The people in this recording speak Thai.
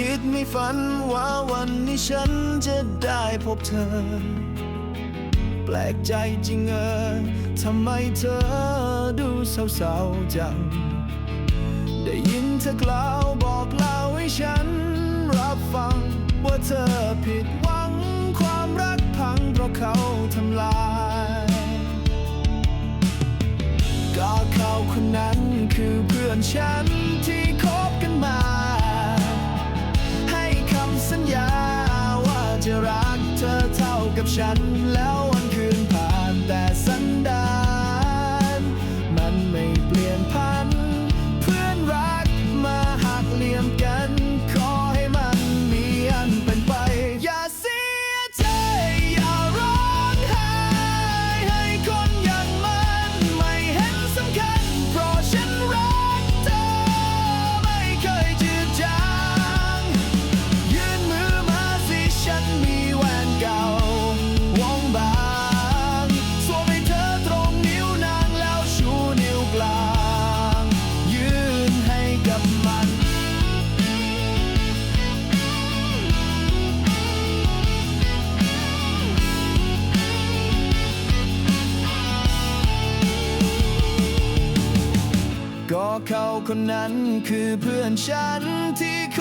คิดไม่ฝันว่าวันนี้ฉันจะได้พบเธอ แปลกใจจริงเออทำไมเธอดูเศร้าๆจัง ได้ยินเธอกล่าวบอกเล่าให้ฉันรับฟัง ว่าเธอผิดหวังความรักพังเพราะเขาทำลายก็เขาคนนั้นคือเพื่อนฉัน รักเธอเท่ากับฉัน เขาคนนั้นคือเพื่อนฉันที่ค